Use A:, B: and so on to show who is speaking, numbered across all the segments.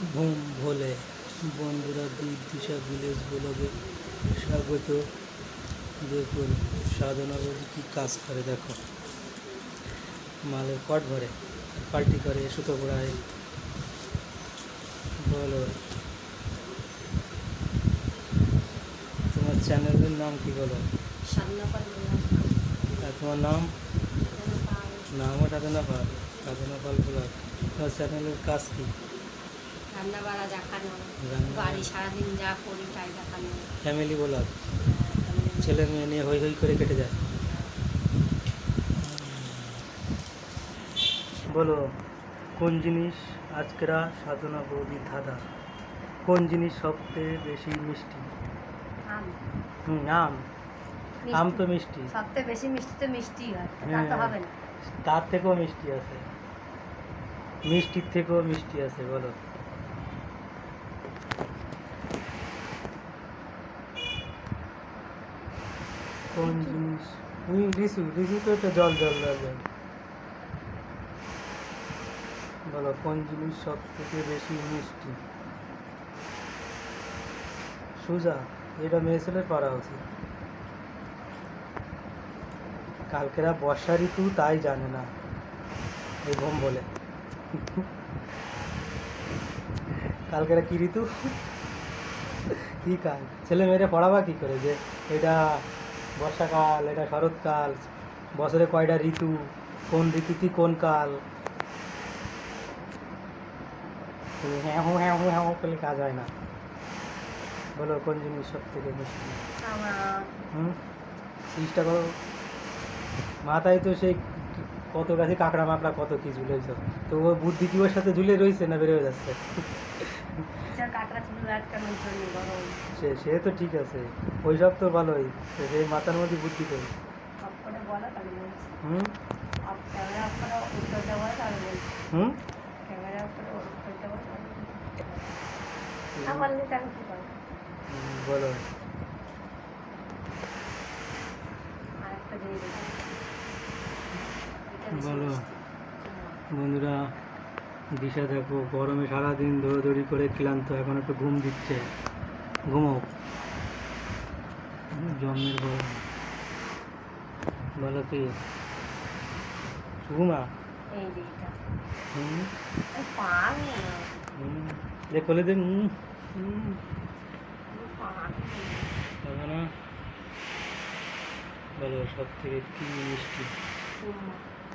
A: Vom ভোলে বন্ধুরা দিশা village ব্লগে স্বাগত। দেখুন সাধনা বৌদি কী কাজ করে দেখো। মালের কট ভরে পাল্টি করে সুতো পড়ায় বলো তোমার চ্যানেলের নাম কি বলো? আর তোমার নাম? নামও সাধনা পাল সাধনা পাল ব্লগ। তোমার চ্যানেলের কাজ কি?
B: রান্না বাড়া দেখানো বাড়ি সারাদিন যা করি তাই দেখানো।
A: ফ্যামিলি ব্লগ ছেলে মেয়ে নিয়ে হই হই করে কেটে যায়। বলো কোন জিনিস আজকেরা সাধনা বৌদি ধাঁধা? কোন জিনিস সবচেয়ে বেশি মিষ্টি?
B: আম।
A: হুম আম। আম তো মিষ্টি।
B: সবথেকে বেশি মিষ্টি তো মিষ্টি হয় তা
A: হ্যাঁ।
B: তো হবে না।
A: তার থেকেও মিষ্টি আছে। মিষ্টির থেকেও মিষ্টি আছে বলো। কোন জিনিস? হুম রিসু রিসু তো একটা জল জল জল বলো, কোন জিনিস সব থেকে বেশি মিষ্টি? সুজা এটা মেয়ে ছেলের পারা উচিত। কালকেরা বর্ষা ঋতু তাই জানে না, এই বলে কালকেরা কি ঋতু? কি কাল ছেলে মেয়েরা পড়াবা কি করে যে, এটা বর্ষাকাল এটা শরৎকাল বছরে কয়টা ঋতু কোন ঋতু কি কোন কাল? তুমি হ্যাঁ হো হ্যাঁ হো হ্যাঁ হো করলে কাজ হয় না। বলো কোন জিনিস সব থেকে
B: আমার
A: হুম? চেষ্টা করো মাথায় তো সেই কত গাছে কাঁকড়া মাকড়া কত কি ঝুলেছ। তো ও বুদ্ধি কি ওর সাথে ঝুলে রয়েছে না বেরোয় যাচ্ছে? সে সে তো ঠিক আছে। ওই সব তো ভালোই সেই মাথার মধ্যে বুদ্ধি
B: করে
A: হুম? হুম?
B: বলো।
A: বলো। বন্ধুরা দিশা দেখো গরমে সারাদিন দৌড়াদৌড়ি করে ক্লান্ত এখন একটু ঘুম দিচ্ছে। ঘুমো জন্মের গরম। বলো কি? ঘুমা
B: যে
A: খুলে দিন বলো সব থেকে কি মিষ্টি?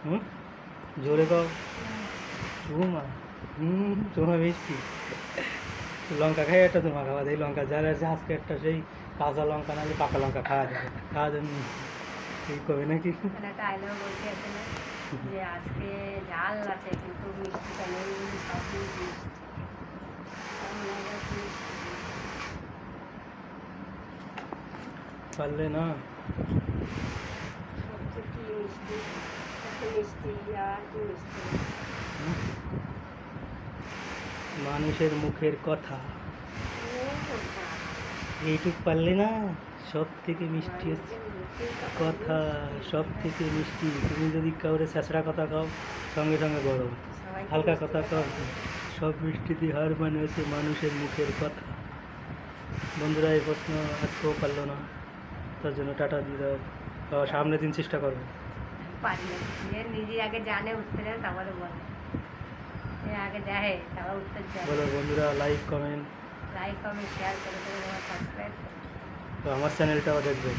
B: হুম।
A: জোরে দাও। ঘুমা হুম তোমার মিষ্টি লঙ্কা খাই একটা তোমার খাওয়া দেয় লঙ্কা যারা আছে আজকে একটা সেই কাঁচা লঙ্কা নাহলে পাকা লঙ্কা খাওয়া যাবে খাওয়া যাবে না। এই কবে নাকি
B: মানে একটা আইলেও বলতে আছে না যে আজকে ঝাল আছে কিন্তু মিষ্টিটা নেই সব মিষ্টি আমি মনে করছি মিষ্টি।
A: পারলে না
B: সবচেয়ে কি মিষ্টি এত
A: মানুষের মুখের কথা। এইটুক পারলে না সব থেকে মিষ্টি হচ্ছে। কথা সব থেকে মিষ্টি। তুমি যদি কাউরে ছেঁচড়া কথা কাও, সঙ্গে সঙ্গে গরম। হালকা কথা কও। সব মিষ্টিতে হার মানে হচ্ছে মানুষের মুখের কথা। বন্ধুরা, এই প্রশ্ন আজকেও পারল না। তার জন্য টাটা দিয়ে দাও। সামনের দিন চেষ্টা করব
B: পারি না যে নিজে আগে জানে উত্তরে তারপরে বলে যে আগে দেখে তারপর উত্তর যায়
A: বলো বন্ধুরা like comment
B: like comment share করে দেবে সাবস্ক্রাইব
A: তো আমার চ্যানেলটাও দেখবে